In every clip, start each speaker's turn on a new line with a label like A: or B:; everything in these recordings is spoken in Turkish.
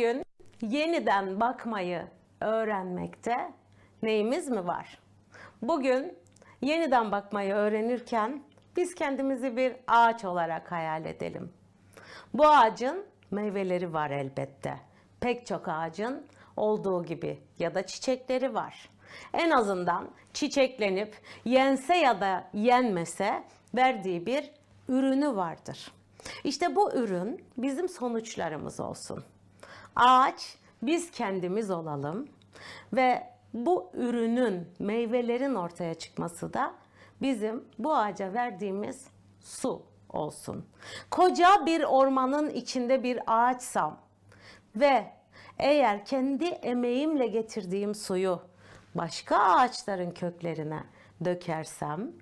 A: Bugün yeniden bakmayı öğrenmekte neyimiz mi var? Bugün yeniden bakmayı öğrenirken biz kendimizi bir ağaç olarak hayal edelim. Bu ağacın meyveleri var elbette. Pek çok ağacın olduğu gibi ya da çiçekleri var. En azından çiçeklenip yense ya da yenmese verdiği bir ürünü vardır. İşte bu ürün bizim sonuçlarımız olsun. Ağaç biz kendimiz olalım ve bu ürünün, meyvelerin ortaya çıkması da bizim bu ağaca verdiğimiz su olsun. Koca bir ormanın içinde bir ağaçsam ve eğer kendi emeğimle getirdiğim suyu başka ağaçların köklerine dökersem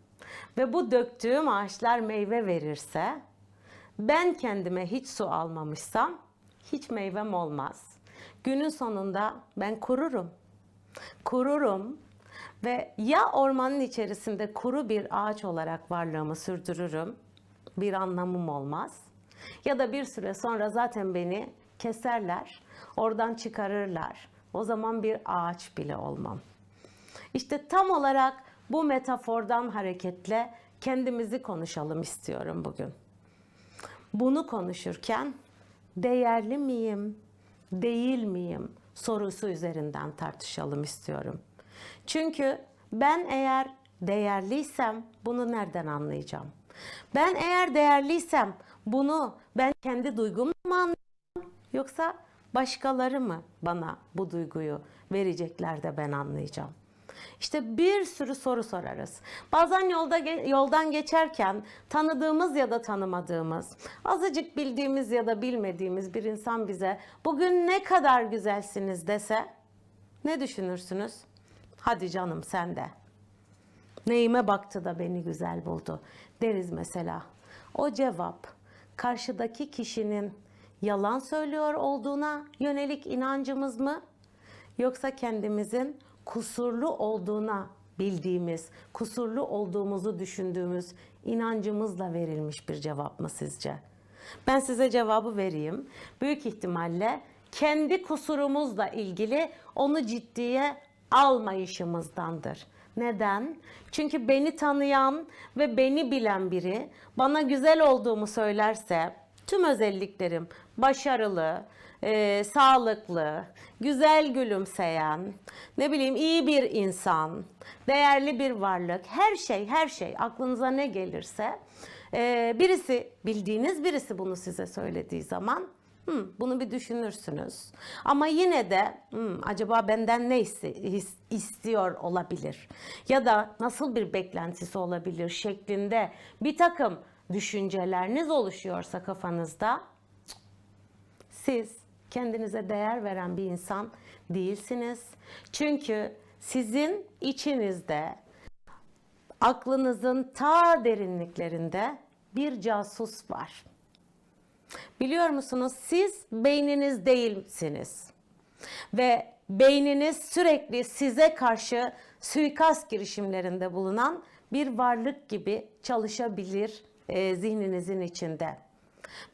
A: ve bu döktüğüm ağaçlar meyve verirse ben kendime hiç su almamışsam hiç meyvem olmaz. Günün sonunda ben kururum. Kururum ve ya ormanın içerisinde kuru bir ağaç olarak varlığımı sürdürürüm. Bir anlamım olmaz. Ya da bir süre sonra zaten beni keserler, oradan çıkarırlar. O zaman bir ağaç bile olmam. İşte tam olarak bu metafordan hareketle kendimizi konuşalım istiyorum bugün. Bunu konuşurken değerli miyim, değil miyim sorusu üzerinden tartışalım istiyorum. Çünkü ben eğer değerliysem bunu nereden anlayacağım? Ben eğer değerliysem bunu ben kendi duygumla mı anlayacağım? Yoksa başkaları mı bana bu duyguyu verecekler de ben anlayacağım? İşte bir sürü soru sorarız. Bazen yolda yoldan geçerken tanıdığımız ya da tanımadığımız, azıcık bildiğimiz ya da bilmediğimiz bir insan bize bugün ne kadar güzelsiniz dese ne düşünürsünüz? Hadi canım sen de. Neyime baktı da beni güzel buldu deriz mesela. O cevap karşıdaki kişinin yalan söylüyor olduğuna yönelik inancımız mı? Yoksa kendimizin kusurlu olduğuna bildiğimiz, kusurlu olduğumuzu düşündüğümüz inancımızla verilmiş bir cevap mı sizce? Ben size cevabı vereyim. Büyük ihtimalle kendi kusurumuzla ilgili onu ciddiye almayışımızdandır. Neden? Çünkü beni tanıyan ve beni bilen biri bana güzel olduğumu söylerse tüm özelliklerim başarılı, e, sağlıklı, güzel gülümseyen, ne bileyim iyi bir insan, değerli bir varlık, her şey her şey aklınıza ne gelirse e, birisi bildiğiniz birisi bunu size söylediği zaman Hmm, bunu bir düşünürsünüz. Ama yine de hmm, acaba benden ne istiyor olabilir? Ya da nasıl bir beklentisi olabilir şeklinde bir takım düşünceleriniz oluşuyorsa kafanızda siz kendinize değer veren bir insan değilsiniz. Çünkü sizin içinizde aklınızın ta derinliklerinde bir casus var. Biliyor musunuz siz beyniniz değilsiniz. Ve beyniniz sürekli size karşı suikast girişimlerinde bulunan bir varlık gibi çalışabilir e, zihninizin içinde.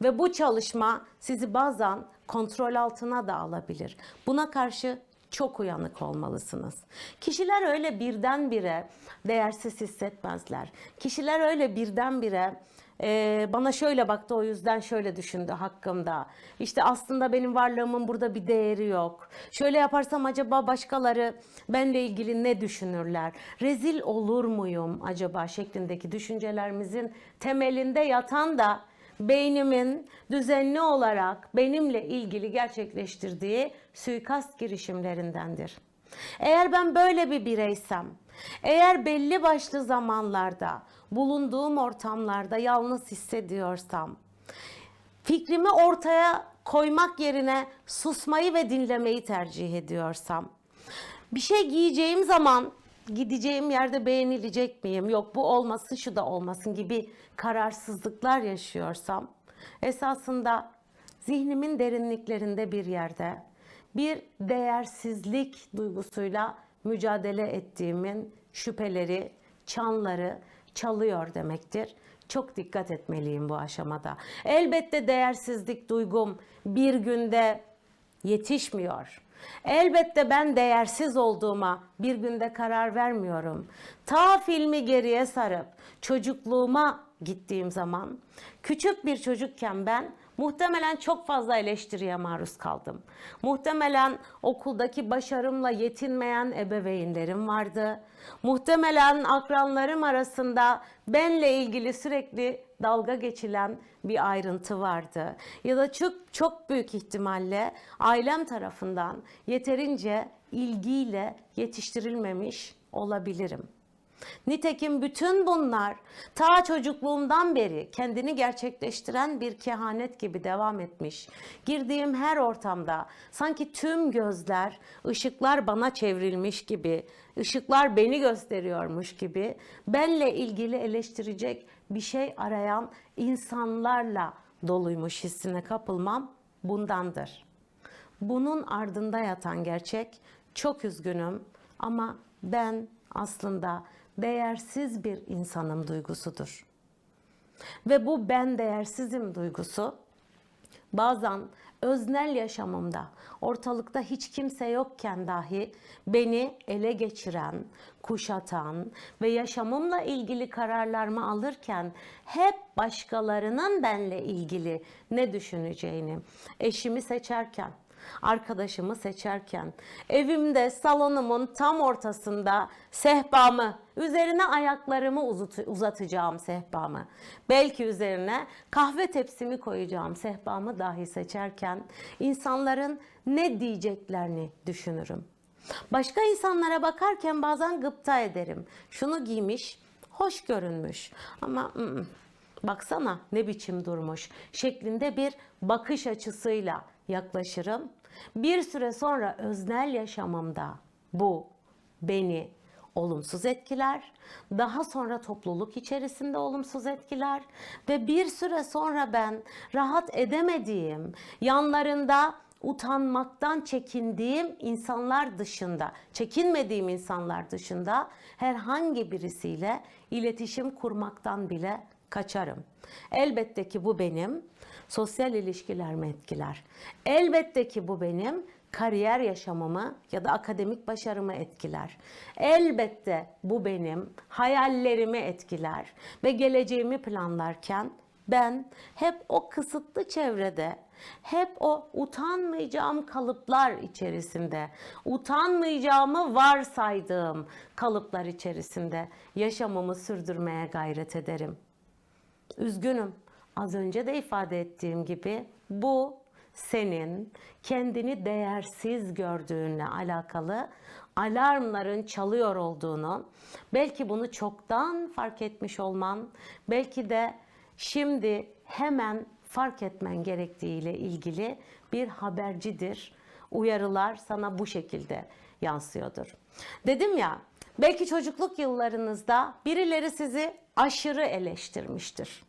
A: Ve bu çalışma sizi bazen kontrol altına da alabilir. Buna karşı çok uyanık olmalısınız. Kişiler öyle birdenbire değersiz hissetmezler. Kişiler öyle birdenbire e, bana şöyle baktı o yüzden şöyle düşündü hakkımda. İşte aslında benim varlığımın burada bir değeri yok. Şöyle yaparsam acaba başkaları benle ilgili ne düşünürler? Rezil olur muyum acaba şeklindeki düşüncelerimizin temelinde yatan da beynimin düzenli olarak benimle ilgili gerçekleştirdiği suikast girişimlerindendir. Eğer ben böyle bir bireysem, eğer belli başlı zamanlarda bulunduğum ortamlarda yalnız hissediyorsam, fikrimi ortaya koymak yerine susmayı ve dinlemeyi tercih ediyorsam, bir şey giyeceğim zaman gideceğim yerde beğenilecek miyim? Yok bu olmasın şu da olmasın gibi kararsızlıklar yaşıyorsam esasında zihnimin derinliklerinde bir yerde bir değersizlik duygusuyla mücadele ettiğimin şüpheleri, çanları çalıyor demektir. çok dikkat etmeliyim bu aşamada. Elbette değersizlik duygum bir günde yetişmiyor. Elbette ben değersiz olduğuma bir günde karar vermiyorum. Ta filmi geriye sarıp çocukluğuma gittiğim zaman küçük bir çocukken ben muhtemelen çok fazla eleştiriye maruz kaldım. Muhtemelen okuldaki başarımla yetinmeyen ebeveynlerim vardı. Muhtemelen akranlarım arasında benle ilgili sürekli dalga geçilen bir ayrıntı vardı. Ya da çok çok büyük ihtimalle ailem tarafından yeterince ilgiyle yetiştirilmemiş olabilirim. Nitekim bütün bunlar ta çocukluğumdan beri kendini gerçekleştiren bir kehanet gibi devam etmiş. Girdiğim her ortamda sanki tüm gözler, ışıklar bana çevrilmiş gibi, ışıklar beni gösteriyormuş gibi benle ilgili eleştirecek bir şey arayan insanlarla doluymuş hissine kapılmam bundandır. Bunun ardında yatan gerçek çok üzgünüm ama ben aslında değersiz bir insanım duygusudur. Ve bu ben değersizim duygusu bazen öznel yaşamımda ortalıkta hiç kimse yokken dahi beni ele geçiren, kuşatan ve yaşamımla ilgili kararlarımı alırken hep başkalarının benle ilgili ne düşüneceğini, eşimi seçerken, arkadaşımı seçerken, evimde salonumun tam ortasında sehpamı, üzerine ayaklarımı uzat- uzatacağım sehpamı, belki üzerine kahve tepsimi koyacağım sehpamı dahi seçerken insanların ne diyeceklerini düşünürüm. Başka insanlara bakarken bazen gıpta ederim. Şunu giymiş, hoş görünmüş ama ı-ı, baksana ne biçim durmuş şeklinde bir bakış açısıyla yaklaşırım. Bir süre sonra öznel yaşamımda bu beni olumsuz etkiler. Daha sonra topluluk içerisinde olumsuz etkiler ve bir süre sonra ben rahat edemediğim, yanlarında utanmaktan çekindiğim insanlar dışında, çekinmediğim insanlar dışında herhangi birisiyle iletişim kurmaktan bile kaçarım. Elbette ki bu benim sosyal ilişkilerimi etkiler. Elbette ki bu benim kariyer yaşamımı ya da akademik başarımı etkiler. Elbette bu benim hayallerimi etkiler ve geleceğimi planlarken ben hep o kısıtlı çevrede, hep o utanmayacağım kalıplar içerisinde, utanmayacağımı varsaydığım kalıplar içerisinde yaşamımı sürdürmeye gayret ederim. Üzgünüm. Az önce de ifade ettiğim gibi bu senin kendini değersiz gördüğünle alakalı alarmların çalıyor olduğunu, belki bunu çoktan fark etmiş olman, belki de şimdi hemen fark etmen gerektiğiyle ilgili bir habercidir. Uyarılar sana bu şekilde yansıyordur. Dedim ya, belki çocukluk yıllarınızda birileri sizi aşırı eleştirmiştir.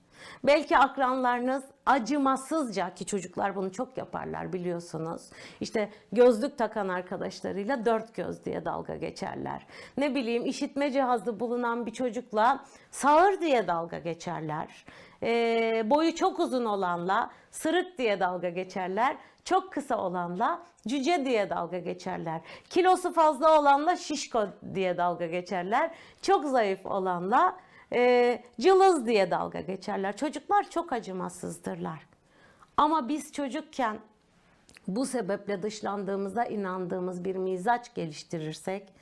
A: Belki akranlarınız acımasızca ki çocuklar bunu çok yaparlar biliyorsunuz. İşte gözlük takan arkadaşlarıyla dört göz diye dalga geçerler. Ne bileyim işitme cihazı bulunan bir çocukla sağır diye dalga geçerler. Ee, boyu çok uzun olanla sırık diye dalga geçerler. Çok kısa olanla cüce diye dalga geçerler. Kilosu fazla olanla şişko diye dalga geçerler. Çok zayıf olanla e, cılız diye dalga geçerler. Çocuklar çok acımasızdırlar. Ama biz çocukken bu sebeple dışlandığımıza inandığımız bir mizaç geliştirirsek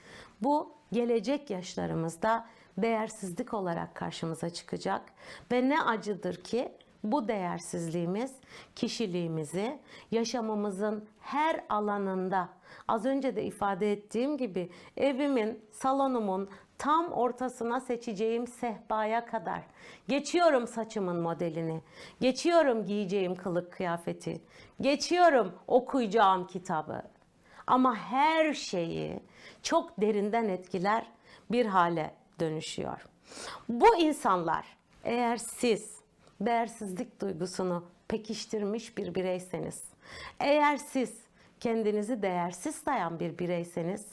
A: bu gelecek yaşlarımızda değersizlik olarak karşımıza çıkacak ve ne acıdır ki bu değersizliğimiz kişiliğimizi yaşamımızın her alanında az önce de ifade ettiğim gibi evimin, salonumun tam ortasına seçeceğim sehpaya kadar geçiyorum saçımın modelini, geçiyorum giyeceğim kılık kıyafeti, geçiyorum okuyacağım kitabı. Ama her şeyi çok derinden etkiler bir hale dönüşüyor. Bu insanlar eğer siz değersizlik duygusunu pekiştirmiş bir bireyseniz, eğer siz kendinizi değersiz sayan bir bireyseniz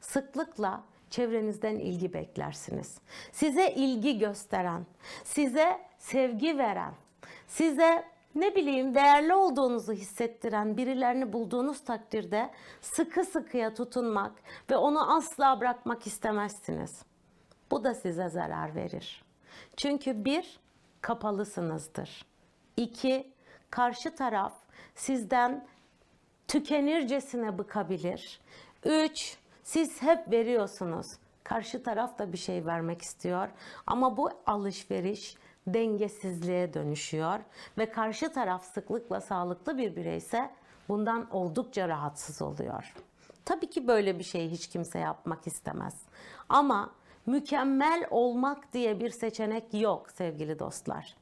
A: sıklıkla çevrenizden ilgi beklersiniz. Size ilgi gösteren, size sevgi veren, size ne bileyim değerli olduğunuzu hissettiren birilerini bulduğunuz takdirde sıkı sıkıya tutunmak ve onu asla bırakmak istemezsiniz. Bu da size zarar verir. Çünkü bir, kapalısınızdır. İki, karşı taraf sizden tükenircesine bıkabilir. Üç, siz hep veriyorsunuz. Karşı taraf da bir şey vermek istiyor. Ama bu alışveriş dengesizliğe dönüşüyor ve karşı taraf sıklıkla sağlıklı bir bireyse bundan oldukça rahatsız oluyor. Tabii ki böyle bir şey hiç kimse yapmak istemez. Ama mükemmel olmak diye bir seçenek yok sevgili dostlar.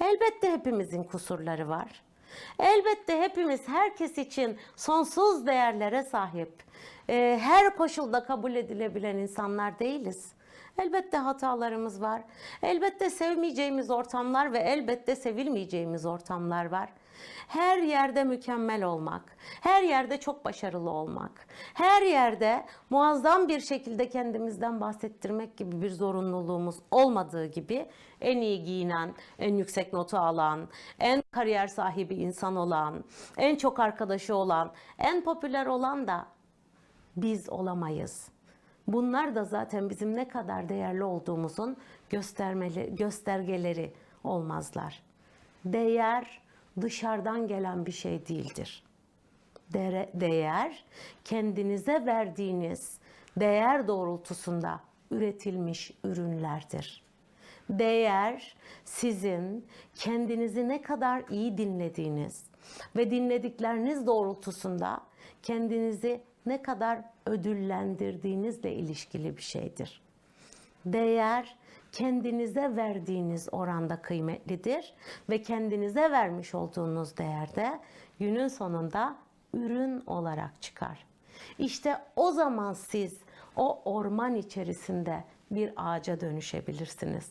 A: Elbette hepimizin kusurları var. Elbette hepimiz herkes için sonsuz değerlere sahip, e, her koşulda kabul edilebilen insanlar değiliz. Elbette hatalarımız var. Elbette sevmeyeceğimiz ortamlar ve elbette sevilmeyeceğimiz ortamlar var. Her yerde mükemmel olmak, her yerde çok başarılı olmak, her yerde muazzam bir şekilde kendimizden bahsettirmek gibi bir zorunluluğumuz olmadığı gibi en iyi giyinen, en yüksek notu alan, en kariyer sahibi insan olan, en çok arkadaşı olan, en popüler olan da biz olamayız. Bunlar da zaten bizim ne kadar değerli olduğumuzun göstermeli, göstergeleri olmazlar. Değer dışarıdan gelen bir şey değildir. Dere- Değer kendinize verdiğiniz değer doğrultusunda üretilmiş ürünlerdir. Değer sizin kendinizi ne kadar iyi dinlediğiniz ve dinledikleriniz doğrultusunda kendinizi ne kadar ödüllendirdiğinizle ilişkili bir şeydir. Değer kendinize verdiğiniz oranda kıymetlidir ve kendinize vermiş olduğunuz değerde günün sonunda ürün olarak çıkar. İşte o zaman siz o orman içerisinde bir ağaca dönüşebilirsiniz.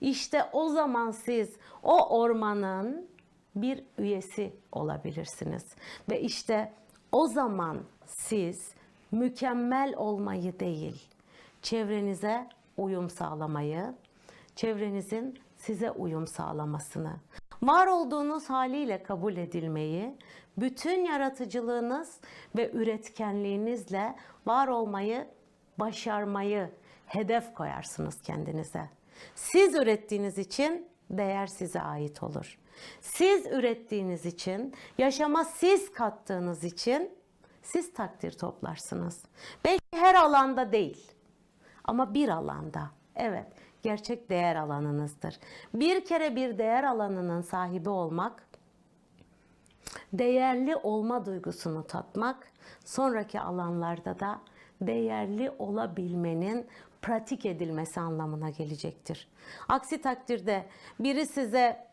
A: İşte o zaman siz o ormanın bir üyesi olabilirsiniz. Ve işte o zaman siz mükemmel olmayı değil, çevrenize uyum sağlamayı, çevrenizin size uyum sağlamasını, var olduğunuz haliyle kabul edilmeyi, bütün yaratıcılığınız ve üretkenliğinizle var olmayı, başarmayı hedef koyarsınız kendinize. Siz ürettiğiniz için değer size ait olur. Siz ürettiğiniz için, yaşama siz kattığınız için siz takdir toplarsınız. Belki her alanda değil ama bir alanda. Evet, gerçek değer alanınızdır. Bir kere bir değer alanının sahibi olmak, değerli olma duygusunu tatmak, sonraki alanlarda da değerli olabilmenin pratik edilmesi anlamına gelecektir. Aksi takdirde biri size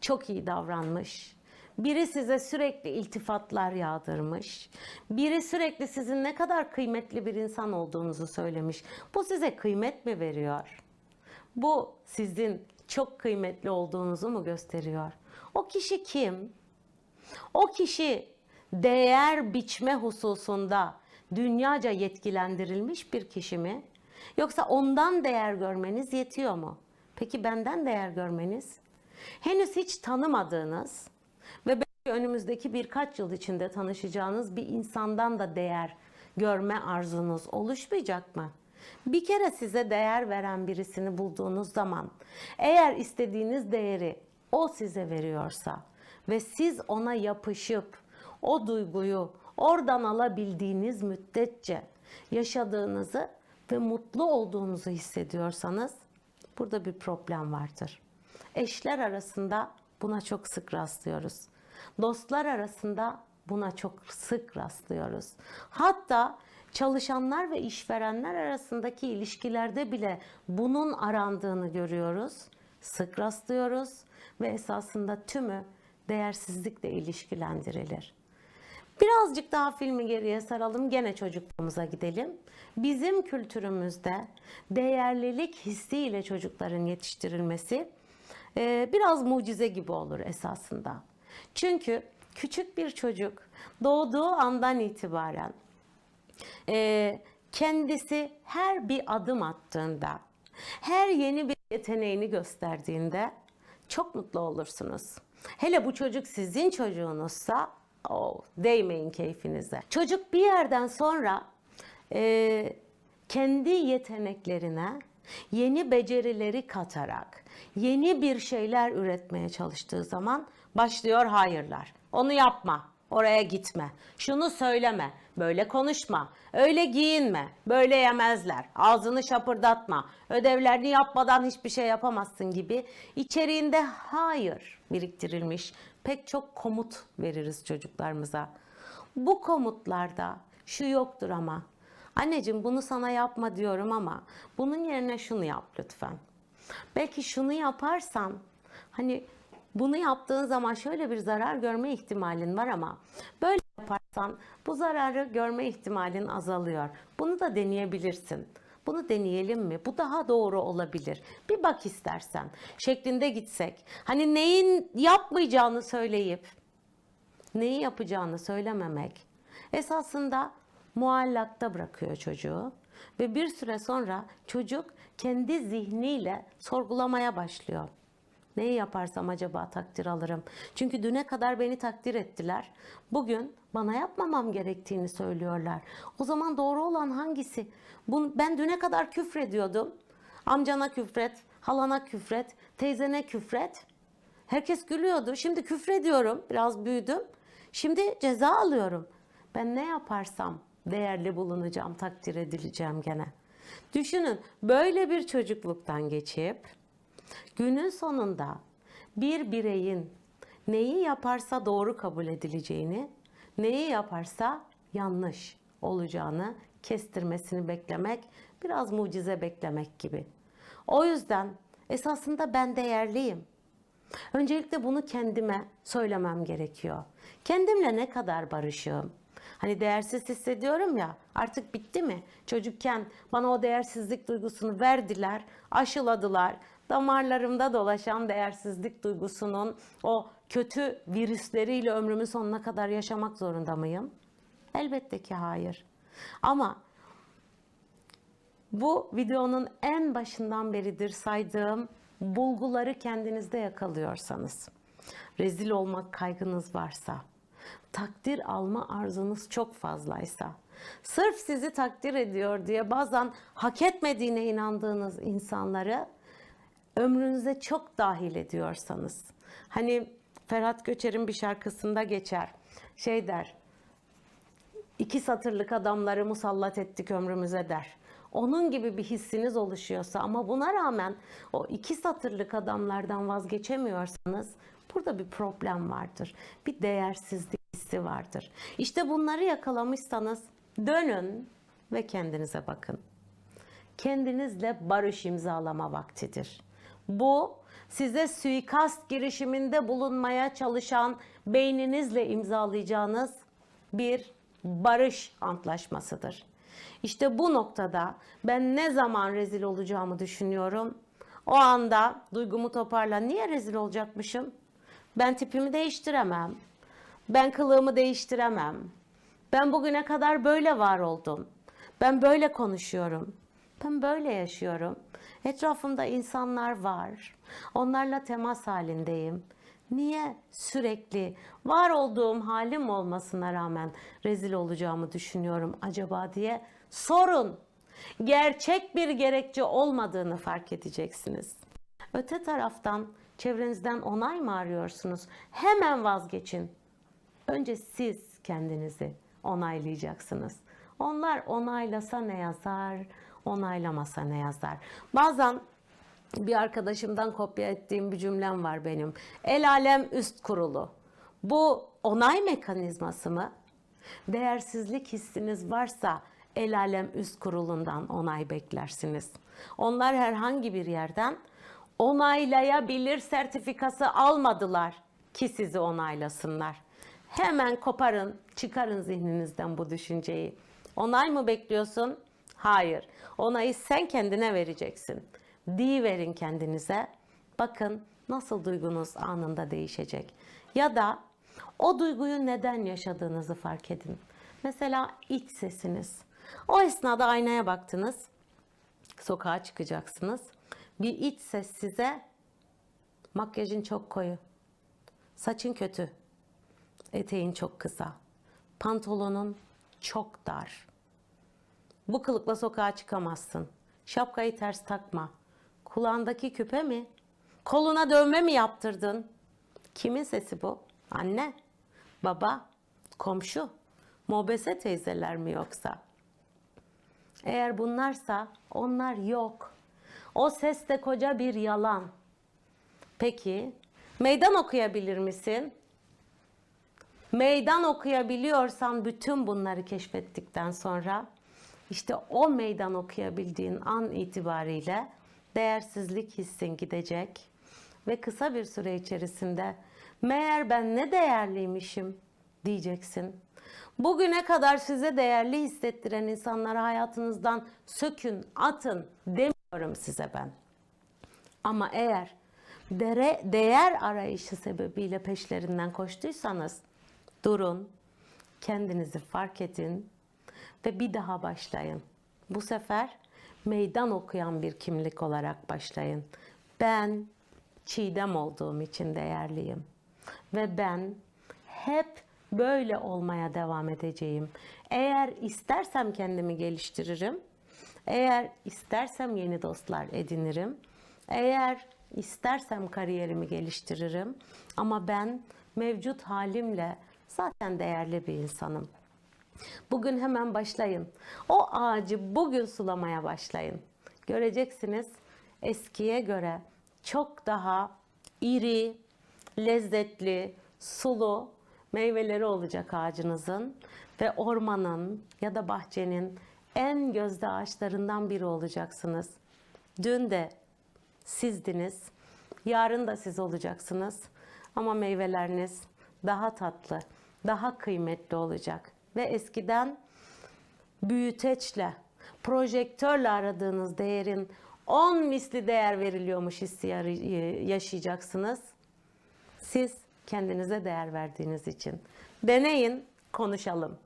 A: çok iyi davranmış, biri size sürekli iltifatlar yağdırmış, biri sürekli sizin ne kadar kıymetli bir insan olduğunuzu söylemiş. Bu size kıymet mi veriyor? Bu sizin çok kıymetli olduğunuzu mu gösteriyor? O kişi kim? O kişi değer biçme hususunda dünyaca yetkilendirilmiş bir kişi mi? Yoksa ondan değer görmeniz yetiyor mu? Peki benden değer görmeniz? Henüz hiç tanımadığınız ve belki önümüzdeki birkaç yıl içinde tanışacağınız bir insandan da değer görme arzunuz oluşmayacak mı? Bir kere size değer veren birisini bulduğunuz zaman eğer istediğiniz değeri o size veriyorsa ve siz ona yapışıp o duyguyu oradan alabildiğiniz müddetçe yaşadığınızı ve mutlu olduğunuzu hissediyorsanız burada bir problem vardır. Eşler arasında buna çok sık rastlıyoruz. Dostlar arasında buna çok sık rastlıyoruz. Hatta çalışanlar ve işverenler arasındaki ilişkilerde bile bunun arandığını görüyoruz. Sık rastlıyoruz ve esasında tümü değersizlikle ilişkilendirilir. Birazcık daha filmi geriye saralım, gene çocukluğumuza gidelim. Bizim kültürümüzde değerlilik hissiyle çocukların yetiştirilmesi e, biraz mucize gibi olur esasında. Çünkü küçük bir çocuk doğduğu andan itibaren e, kendisi her bir adım attığında, her yeni bir yeteneğini gösterdiğinde çok mutlu olursunuz. Hele bu çocuk sizin çocuğunuzsa oh, değmeyin keyfinize. Çocuk bir yerden sonra e, kendi yeteneklerine yeni becerileri katarak yeni bir şeyler üretmeye çalıştığı zaman başlıyor hayırlar. Onu yapma, oraya gitme, şunu söyleme, böyle konuşma, öyle giyinme, böyle yemezler, ağzını şapırdatma, ödevlerini yapmadan hiçbir şey yapamazsın gibi. İçeriğinde hayır biriktirilmiş. Pek çok komut veririz çocuklarımıza. Bu komutlarda şu yoktur ama. Anneciğim bunu sana yapma diyorum ama bunun yerine şunu yap lütfen. Belki şunu yaparsan hani bunu yaptığın zaman şöyle bir zarar görme ihtimalin var ama böyle yaparsan bu zararı görme ihtimalin azalıyor. Bunu da deneyebilirsin. Bunu deneyelim mi? Bu daha doğru olabilir. Bir bak istersen. Şeklinde gitsek. Hani neyin yapmayacağını söyleyip neyi yapacağını söylememek esasında muallakta bırakıyor çocuğu ve bir süre sonra çocuk kendi zihniyle sorgulamaya başlıyor. Neyi yaparsam acaba takdir alırım? Çünkü düne kadar beni takdir ettiler. Bugün bana yapmamam gerektiğini söylüyorlar. O zaman doğru olan hangisi? Bunu, ben düne kadar küfrediyordum. Amcana küfret, halana küfret, teyzene küfret. Herkes gülüyordu. Şimdi küfrediyorum. Biraz büyüdüm. Şimdi ceza alıyorum. Ben ne yaparsam değerli bulunacağım, takdir edileceğim gene. Düşünün böyle bir çocukluktan geçip günün sonunda bir bireyin neyi yaparsa doğru kabul edileceğini, neyi yaparsa yanlış olacağını kestirmesini beklemek biraz mucize beklemek gibi. O yüzden esasında ben değerliyim. Öncelikle bunu kendime söylemem gerekiyor. Kendimle ne kadar barışığım? Hani değersiz hissediyorum ya artık bitti mi? Çocukken bana o değersizlik duygusunu verdiler, aşıladılar. Damarlarımda dolaşan değersizlik duygusunun o kötü virüsleriyle ömrümün sonuna kadar yaşamak zorunda mıyım? Elbette ki hayır. Ama bu videonun en başından beridir saydığım bulguları kendinizde yakalıyorsanız, rezil olmak kaygınız varsa, takdir alma arzunuz çok fazlaysa, sırf sizi takdir ediyor diye bazen hak etmediğine inandığınız insanları ömrünüze çok dahil ediyorsanız, hani Ferhat Göçer'in bir şarkısında geçer, şey der, iki satırlık adamları musallat ettik ömrümüze der. Onun gibi bir hissiniz oluşuyorsa ama buna rağmen o iki satırlık adamlardan vazgeçemiyorsanız burada bir problem vardır. Bir değersizlik hissi vardır. İşte bunları yakalamışsanız dönün ve kendinize bakın. Kendinizle barış imzalama vaktidir. Bu size suikast girişiminde bulunmaya çalışan beyninizle imzalayacağınız bir barış antlaşmasıdır. İşte bu noktada ben ne zaman rezil olacağımı düşünüyorum. O anda duygumu toparla. Niye rezil olacakmışım? Ben tipimi değiştiremem. Ben kılığımı değiştiremem. Ben bugüne kadar böyle var oldum. Ben böyle konuşuyorum. Ben böyle yaşıyorum. Etrafımda insanlar var. Onlarla temas halindeyim. Niye sürekli var olduğum halim olmasına rağmen rezil olacağımı düşünüyorum acaba diye sorun. Gerçek bir gerekçe olmadığını fark edeceksiniz. Öte taraftan çevrenizden onay mı arıyorsunuz? Hemen vazgeçin. Önce siz kendinizi onaylayacaksınız. Onlar onaylasa ne yazar, onaylamasa ne yazar. Bazen bir arkadaşımdan kopya ettiğim bir cümlem var benim. El alem üst kurulu. Bu onay mekanizması mı? Değersizlik hissiniz varsa el alem üst kurulundan onay beklersiniz. Onlar herhangi bir yerden onaylayabilir sertifikası almadılar ki sizi onaylasınlar. Hemen koparın, çıkarın zihninizden bu düşünceyi. Onay mı bekliyorsun? Hayır. Onayı sen kendine vereceksin. Di verin kendinize. Bakın nasıl duygunuz anında değişecek. Ya da o duyguyu neden yaşadığınızı fark edin. Mesela iç sesiniz. O esnada aynaya baktınız. Sokağa çıkacaksınız. Bir iç ses size makyajın çok koyu. Saçın kötü. Eteğin çok kısa. Pantolonun çok dar. Bu kılıkla sokağa çıkamazsın. Şapkayı ters takma. Kulağındaki küpe mi? Koluna dövme mi yaptırdın? Kimin sesi bu? Anne, baba, komşu, mobese teyzeler mi yoksa? Eğer bunlarsa onlar yok. O ses de koca bir yalan. Peki, meydan okuyabilir misin? Meydan okuyabiliyorsan bütün bunları keşfettikten sonra işte o meydan okuyabildiğin an itibariyle değersizlik hissin gidecek ve kısa bir süre içerisinde meğer ben ne değerliymişim diyeceksin. Bugüne kadar size değerli hissettiren insanları hayatınızdan sökün, atın demiyorum size ben. Ama eğer dere, değer arayışı sebebiyle peşlerinden koştuysanız durun, kendinizi fark edin ve bir daha başlayın. Bu sefer meydan okuyan bir kimlik olarak başlayın. Ben Çiğdem olduğum için değerliyim ve ben hep böyle olmaya devam edeceğim. Eğer istersem kendimi geliştiririm. Eğer istersem yeni dostlar edinirim. Eğer istersem kariyerimi geliştiririm. Ama ben mevcut halimle zaten değerli bir insanım. Bugün hemen başlayın. O ağacı bugün sulamaya başlayın. Göreceksiniz eskiye göre çok daha iri, lezzetli, sulu meyveleri olacak ağacınızın ve ormanın ya da bahçenin en gözde ağaçlarından biri olacaksınız. Dün de sizdiniz, yarın da siz olacaksınız ama meyveleriniz daha tatlı, daha kıymetli olacak ve eskiden büyüteçle, projektörle aradığınız değerin 10 misli değer veriliyormuş hissi yaşayacaksınız. Siz kendinize değer verdiğiniz için. Deneyin, konuşalım.